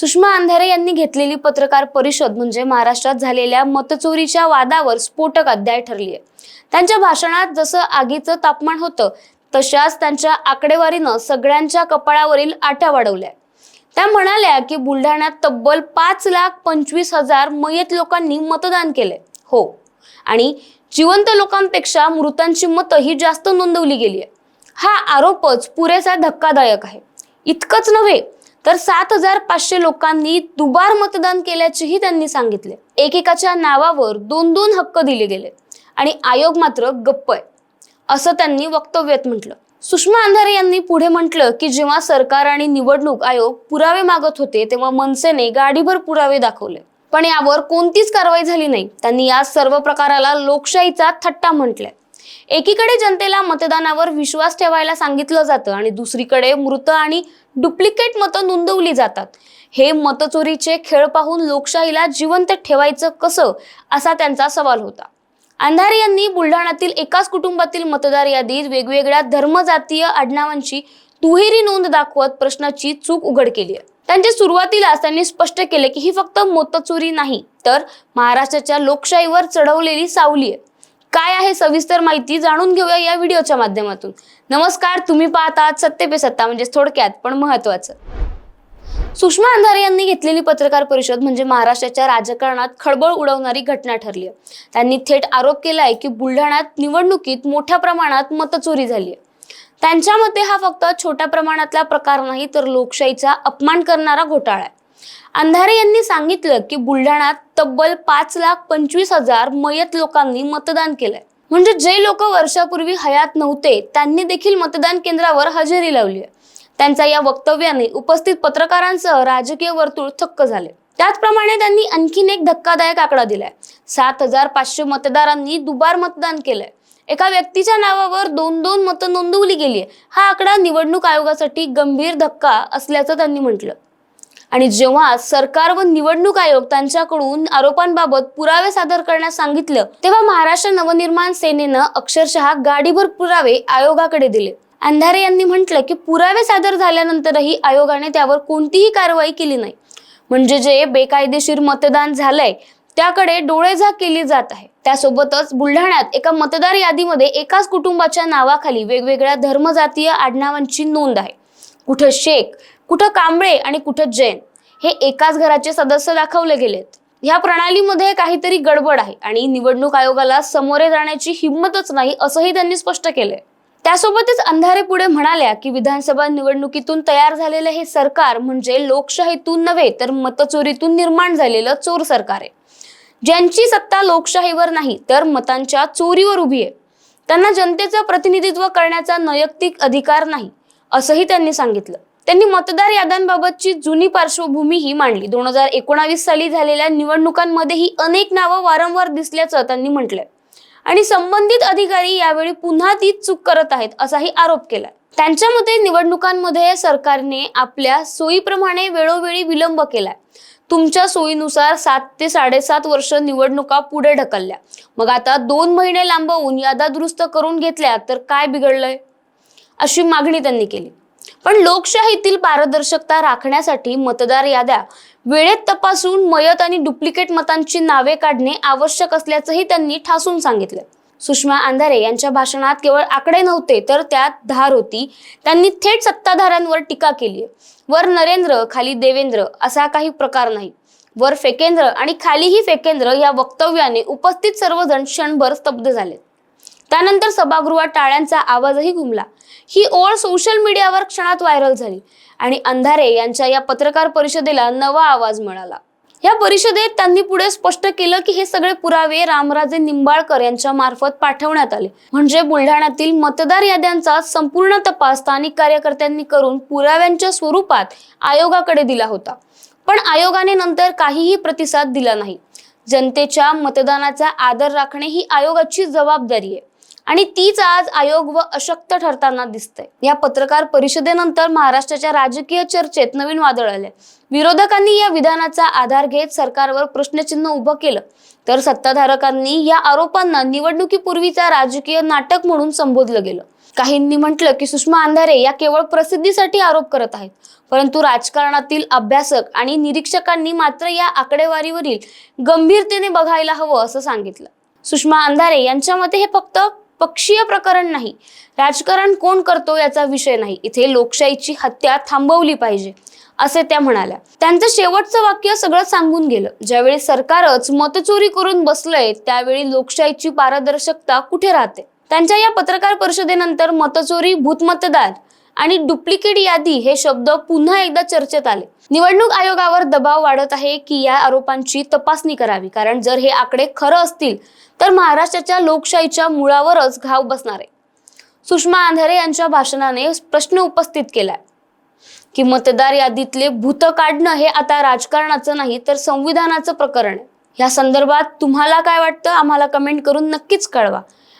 सुषमा अंधारे यांनी घेतलेली पत्रकार परिषद म्हणजे महाराष्ट्रात झालेल्या मतचोरीच्या वादावर स्फोटक अध्याय ठरली आहे त्यांच्या भाषणात जसं आगीचं तापमान होतं तशाच त्यांच्या आकडेवारीनं सगळ्यांच्या कपाळावरील आट्या वाढवल्या. त्या म्हणाल्या की बुलढाण्यात तब्बल पाच लाख पंचवीस हजार मयत लोकांनी मतदान केले हो. आणि जिवंत लोकांपेक्षा मृतांची मतं ही जास्त नोंदवली गेली आहे हा आरोपच पुरेसा धक्कादायक आहे. इतकंच नव्हे तर सात हजार पाचशे लोकांनी दुबार मतदान केल्याचेही त्यांनी सांगितले. एकेकाच्या नावावर दोन दोन हक्क दिले गेले आणि आयोग मात्र गप्प आहे असं त्यांनी वक्तव्यात म्हटलं. सुषमा अंधारे यांनी पुढे म्हटलं की जेव्हा सरकार आणि निवडणूक आयोग पुरावे मागत होते तेव्हा मनसेने गाडीभर पुरावे दाखवले. पण यावर कोणतीच कारवाई झाली नाही. त्यांनी या सर्व प्रकाराला लोकशाहीचा थट्टा म्हटलाय. एकीकडे जनतेला मतदानावर विश्वास ठेवायला सांगितलं जातं आणि दुसरीकडे मृत आणि डुप्लिकेट मतं नोंदवली जातात. हे मतचोरीचे खेळ पाहून लोकशाहीला जिवंत ठेवायचं कसं? असा त्यांचा सवाल होता. अंधारे यांनी बुलढाण्यातील एकाच कुटुंबातील मतदार यादीत वेगवेगळ्या धर्मजातीय आडनावांची दुहेरी नोंद दाखवत प्रश्नाची चूक उघड केली आहे. त्यांच्या सुरुवातीलाच त्यांनी स्पष्ट केले की ही फक्त मतचोरी नाही तर महाराष्ट्राच्या लोकशाहीवर चढवलेली सावली आहे. काय आहे सविस्तर माहिती जाणून घेऊया या व्हिडिओच्या माध्यमातून. नमस्कार तुम्ही पाहतात सत्य पे सत्ता म्हणजे थोडक्यात पण महत्वाचं सुषमा अंधारे यांनी घेतलेली पत्रकार परिषद म्हणजे महाराष्ट्राच्या राजकारणात खळबळ उडवणारी घटना ठरली आहे. त्यांनी थेट आरोप केला आहे की बुलढाण्यात निवडणुकीत मोठ्या प्रमाणात मतचोरी झाली आहे. त्यांच्या मते हा फक्त छोट्या प्रमाणातला प्रकार नाही तर लोकशाहीचा अपमान करणारा घोटाळा आहे. अंधारे यांनी सांगितलं की बुलढाण्यात तब्बल पाच लाख पंचवीस हजार मयत लोकांनी मतदान केलंय. म्हणजे जे लोक वर्षापूर्वी हयात नव्हते त्यांनी देखील मतदान केंद्रावर हजेरी लावली आहे त्यांच्या या वक्तव्याने उपस्थित पत्रकारांसह राजकीय वर्तुळ थक्क झाले. त्याचप्रमाणे त्यांनी आणखीन एक धक्कादायक आकडा दिलाय. सात हजार पाचशे मतदारांनी दुबार मतदान केलंय. एका व्यक्तीच्या नावावर दोन दोन मतं नोंदवली गेली हा आकडा निवडणूक आयोगासाठी गंभीर धक्का असल्याचं त्यांनी म्हटलं. आणि जेव्हा सरकार व निवडणूक आयोग त्यांच्याकडून आरोपांबाबत पुरावे सादर करण्यास सांगितलं तेव्हा महाराष्ट्र नवनिर्माण सेनेनं अक्षरशः गाडीभर पुरावे आयोगाकडे दिले. अंधारे यांनी म्हटलं की पुरावे सादर झाल्यानंतरही आयोगाने त्यावर कोणतीही कारवाई केली नाही. म्हणजे जे बेकायदेशीर मतदान झालंय त्याकडे डोळेझाक केली जात आहे. त्यासोबतच बुलढाण्यात एका मतदार यादीमध्ये एकाच कुटुंबाच्या नावाखाली वेगवेगळ्या धर्मजातीय आडनावांची नोंद आहे. कुठं शेख कुठं कांबळे आणि कुठं जैन हे एकाच घराचे सदस्य दाखवले गेलेत. या प्रणालीमध्ये काहीतरी गडबड आहे आणि निवडणूक आयोगाला समोरे जाण्याची हिंमतच नाही असंही त्यांनी स्पष्ट केलंय. त्यासोबतच अंधारे पुढे म्हणाल्या की विधानसभा निवडणुकीतून तयार झालेलं हे सरकार म्हणजे लोकशाहीतून नव्हे तर मतचोरीतून निर्माण झालेलं चोर सरकार आहे. ज्यांची सत्ता लोकशाहीवर नाही तर मतांच्या चोरीवर उभी आहे. त्यांना जनतेचं प्रतिनिधित्व करण्याचा नैयक्तिक अधिकार नाही असंही त्यांनी सांगितलं. त्यांनी मतदार याद्यांबाबतची जुनी पार्श्वभूमीही मांडली. दोन हजार एकोणावीस साली झालेल्या निवडणुकांमध्येही अनेक नावं वारंवार दिसल्याचं त्यांनी म्हटलंय. आणि संबंधित अधिकारी यावेळी पुन्हा तीच चूक करत आहेत असाही आरोप केला त्यांच्या मते निवडणुकांमध्ये सरकारने आपल्या सोयीप्रमाणे वेळोवेळी विलंब केलाय. तुमच्या सोयीनुसार सात ते साडेसात वर्ष निवडणुका पुढे ढकलल्या. मग आता दोन महिने लांबवून यादा दुरुस्त करून घेतल्या तर काय बिघडलंय? अशी मागणी त्यांनी केली. पण लोकशाहीतील पारदर्शकता राखण्यासाठी मतदार याद्या वेळेत तपासून मयत आणि डुप्लिकेट मतांची नावे काढणे आवश्यक असल्याचंही त्यांनी ठासून सांगितलं. सुषमा अंधारे यांच्या भाषणात केवळ आकडे नव्हते तर त्यात धार होती. त्यांनी थेट सत्ताधाऱ्यांवर टीका केली वर नरेंद्र खाली देवेंद्र असा काही प्रकार नाही. वर फेकेंद्र आणि खालीही फेकेंद्र या वक्तव्याने उपस्थित सर्वजण क्षणभर स्तब्ध झाले त्यानंतर सभागृहात टाळ्यांचा आवाजही घुमला. ही ओळ सोशल मीडियावर क्षणात व्हायरल झाली आणि अंधारे यांच्या या पत्रकार परिषदेला नवा आवाज मिळाला. या परिषदेत त्यांनी पुढे स्पष्ट केलं की हे सगळे पुरावे रामराजे निंबाळकर यांच्या मार्फत पाठवण्यात आले. म्हणजे बुलढाण्यातील मतदार याद्यांचा संपूर्ण तपास स्थानिक कार्यकर्त्यांनी करून पुराव्यांच्या स्वरूपात आयोगाकडे दिला होता. पण आयोगाने नंतर काहीही प्रतिसाद दिला नाही. जनतेच्या मतदानाचा आदर राखणे ही आयोगाची जबाबदारी आहे. आणि तीच आज आयोग व अशक्त ठरताना दिसते या पत्रकार परिषदेनंतर महाराष्ट्राच्या राजकीय चर्चेत नवीन वादळ आले विरोधकांनी या विधानाचा आधार घेत सरकारवर प्रश्नचिन्ह उभं केलं. तर सत्ताधारकांनी या आरोपांना निवडणुकीपूर्वीचा राजकीय नाटक म्हणून संबोधलं गेलं. काहींनी म्हटलं की सुषमा अंधारे या केवळ प्रसिद्धीसाठी आरोप करत आहेत. परंतु राजकारणातील अभ्यासक आणि निरीक्षकांनी मात्र या आकडेवारीवरील गंभीरतेने बघायला हवं असं सांगितलं. सुषमा अंधारे यांच्या मते हे फक्त पक्षीय प्रकरण नाही. राजकारण कोण करतो याचा विषय नाही. इथे लोकशाहीची हत्या थांबवली पाहिजे असे त्या म्हणाल्या. त्यांचं शेवटचं वाक्य सगळं सांगून गेलं. ज्यावेळी सरकारच मतचोरी करून बसलंय त्यावेळी लोकशाहीची पारदर्शकता कुठे राहते? त्यांच्या या पत्रकार परिषदेनंतर मतचोरी भूतमतदार आणि डुप्लिकेट यादी हे शब्द पुन्हा एकदा चर्चेत आले. निवडणूक आयोगावर दबाव वाढत आहे की या आरोपांची तपासणी करावी. कारण जर हे आकडे खरं असतील तर महाराष्ट्राच्या लोकशाहीच्या मुळावरच घाव बसणार आहे. सुषमा अंधारे यांच्या भाषणाने प्रश्न उपस्थित केलाय. की मतदार यादीतले भूत काढणं हे आता राजकारणाचं नाही तर संविधानाचं प्रकरण आहे. या संदर्भात तुम्हाला काय वाटतं? आम्हाला कमेंट करून नक्कीच कळवा.